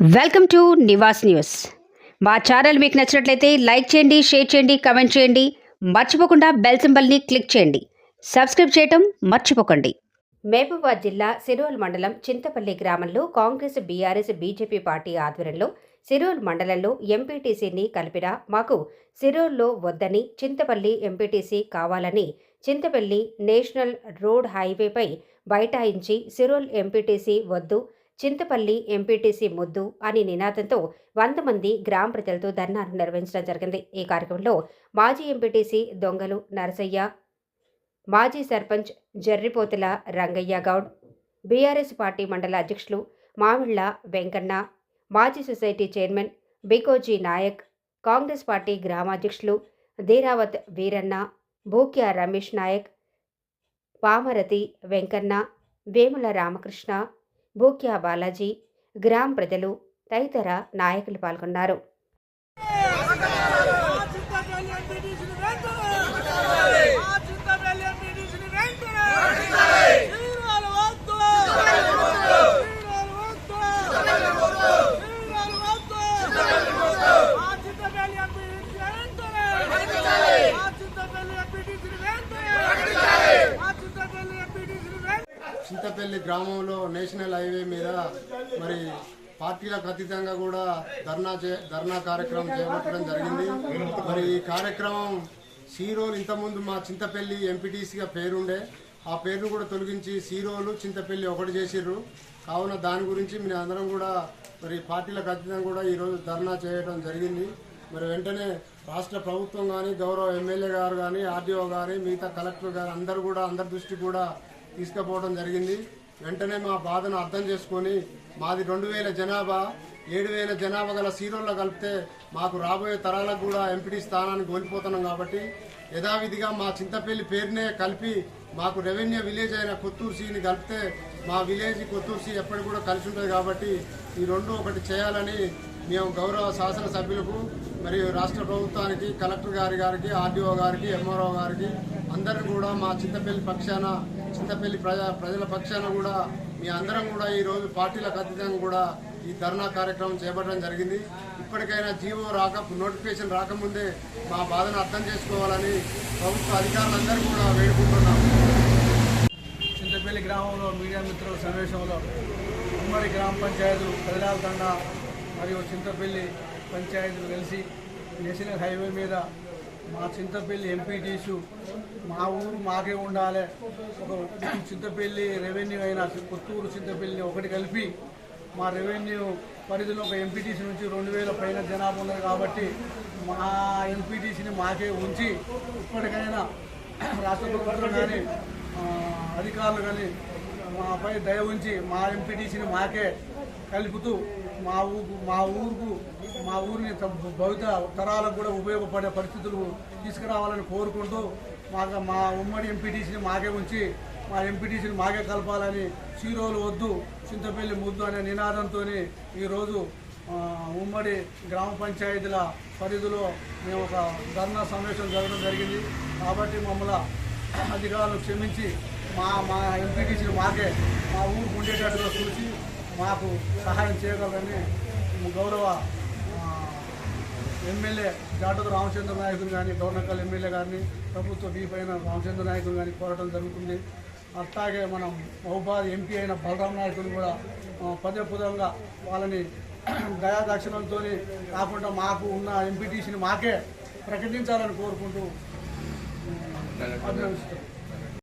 Welcome to Nivas news. మా channel మీకు నచ్చినట్లయితే లైక్ చేయండి షేర్ చేయండి కమెంట్ చేయండి. మర్చిపోకుండా బెల్ సింబల్ని క్లిక్ చేయండి. సబ్స్క్రైబ్ చేయటం మర్చిపోకండి. మహబూబాద్ జిల్లా సిరోల్ మండలం చింతపల్లి గ్రామంలో కాంగ్రెస్ బీఆర్ఎస్ బీజేపీ పార్టీ ఆధ్వర్యంలో సిరోల్ మండలంలో ఎంపీటీసీని కలిపినా మాకు సిరోల్లో వద్దని చింతపల్లి ఎంపీటీసీ కావాలని చింతపల్లి నేషనల్ రోడ్ హైవేపై బైఠాయించి సిరోల్ ఎంపీటీసీ వద్దు చింతపల్లి ఎంపీటీసీ ముద్దు అని నినాదంతో వంద మంది గ్రామ ప్రజలతో ధర్నాను నిర్వహించడం జరిగింది. ఈ కార్యక్రమంలో మాజీ ఎంపీటీసీ దొంగలు నరసయ్య మాజీ సర్పంచ్ జర్రిపోతుల రంగయ్య గౌడ్ బీఆర్ఎస్ పార్టీ మండల అధ్యక్షులు మామిళ్ళ వెంకన్న మాజీ society chairman Bikoji Nayak Congress party గ్రామాధ్యక్షులు Dheeravath Veeranna Bhukya Ramesh Naik Pamarathi Venkanna Vemula Ramakrishna Bhukya Balaji గ్రామ ప్రజలు తదితర నాయకులు పాల్గొన్నారు. వెంటనే ఆ చింతపల్లి ఎంపీటీసీని వెంటనే శ్రీరాలు వద్దు శ్రీరాలు వద్దు శ్రీరాలు వద్దు ఆ చింతపల్లి ఎంపీటీసీని వెంటనే ఆ చింతపల్లి ఎంపీటీసీని వెంటనే ఆ చింతపల్లి ఎంపీటీసీని వెంటనే చింతపల్లి గ్రామంలో నేషనల్ హైవే మీద మరి పార్టీలకు అతీతంగా కూడా ధర్నా చే ధర్నా కార్యక్రమం చేపట్టడం జరిగింది. మరి ఈ కార్యక్రమం సీరోలు ఇంతకుముందు మా చింతపల్లి ఎంపీటీసీగా పేరుండే. ఆ పేరును కూడా తొలగించి సీరోలు చింతపల్లి ఒకటి చేసిర్రు. కావున దాని గురించి మేము అందరం కూడా మరి పార్టీలకు అతీతంగా కూడా ఈరోజు ధర్నా చేయడం జరిగింది. మరి వెంటనే రాష్ట్ర ప్రభుత్వం కానీ గౌరవ ఎమ్మెల్యే గారు కానీ ఆర్డీఓ గారి మిగతా కలెక్టర్ గారు అందరూ కూడా అందరి దృష్టి కూడా తీసుకుపోవడం జరిగింది. వెంటనే మా బాధను అర్థం చేసుకొని మాది రెండు వేల జనాభా ఏడు వేల జనాభా గల సీరోల్లో కలిపితే మాకు రాబోయే తరాలకు కూడా ఎంపీటీ స్థానాన్ని కోల్పోతున్నాం కాబట్టి యథావిధిగా మా చింతపల్లి పేరునే కలిపి మాకు రెవెన్యూ విలేజ్ అయిన కొత్తూరు సీని కలిపితే మా విలేజ్ కొత్తూరు సీ ఎప్పటికి కూడా కలిసి ఉంటుంది కాబట్టి ఈ రెండు ఒకటి చేయాలని మేము గౌరవ శాసనసభ్యులకు మరియు రాష్ట్ర ప్రభుత్వానికి కలెక్టర్ గారి గారికి ఆర్డీఓ గారికి ఎంఆర్ఓ గారికి అందరిని కూడా మా చింతపల్లి పక్షాన చింతపల్లి ప్రజా ప్రజల పక్షాన కూడా మీ అందరం కూడా ఈ రోజు పార్టీలకు అతీతంగా కూడా ఈ ధర్నా కార్యక్రమం చేపట్టడం జరిగింది. ఇప్పటికైనా జీవో రాక నోటిఫికేషన్ రాకముందే మా బాధను అర్థం చేసుకోవాలని ప్రభుత్వ అధికారులందరూ కూడా వేడుకుంటున్నాము. చింతపల్లి గ్రామంలో మీడియా మిత్రుల సమావేశంలో ఉమ్మడి గ్రామ పంచాయతీలు ప్రజల తండ మరియు చింతపల్లి పంచాయతీలు కలిసి నేషనల్ హైవే మీద మా చింతపల్లి ఎంపీటీసు మా ఊరు మాకే ఉండాలి. ఒక చింతపల్లి రెవెన్యూ అయిన కొత్తూరు చింతపల్లి ఒకటి కలిపి మా రెవెన్యూ పరిధిలో ఒక ఎంపీటీసీ నుంచి రెండు వేల పైన జనాభా ఉన్నది కాబట్టి మా ఎంపీటీసీని మాకే ఉంచి ఇప్పటికైనా రాష్ట్ర ప్రభుత్వం కానీ అధికారులు కానీ మాపై దయ ఉంచి మా ఎంపీటీసీని మాకే కలుపుతూ మా ఊరు మా ఊరుకు మా ఊరిని త- భవిత తరాలకు కూడా ఉపయోగపడే పరిస్థితులు తీసుకురావాలని కోరుకుంటూ మాకు మా ఉమ్మడి ఎంపీటీసీని మాకే ఉంచి మా ఎంపీటీసీని మాకే కలపాలని చీరోలు వద్దు చింతపల్లి ముద్దు అనే నినాదంతో ఈరోజు ఉమ్మడి గ్రామ పంచాయతీల పరిధిలో మేము ఒక ధర్నా సమావేశం జరగడం జరిగింది. కాబట్టి మమ్మల్ని అధికారులు క్షమించి మా మా ఎంపీటీసీని మాకే మా ఊరికి ఉండేటట్టుగా చూసి మాకు సహాయం చేయగలరని గౌరవ ఎమ్మెల్యే జాటద రామచంద్ర నాయకులు కానీ డోర్నకల్ ఎమ్మెల్యే గారిని ప్రభుత్వ బీ పైన రామచంద్ర నాయకులు కానీ కోరడం జరుగుతుంది. అట్లాగే మనం మహబాద్ ఎంపీ అయిన బలరాం నాయకులు కూడా పదే పదంగా వాళ్ళని దయాదక్షిణంతో కాకుండా మాకు ఉన్న ఎంపీటీసీని మాకే ప్రకటించాలని కోరుకుంటూ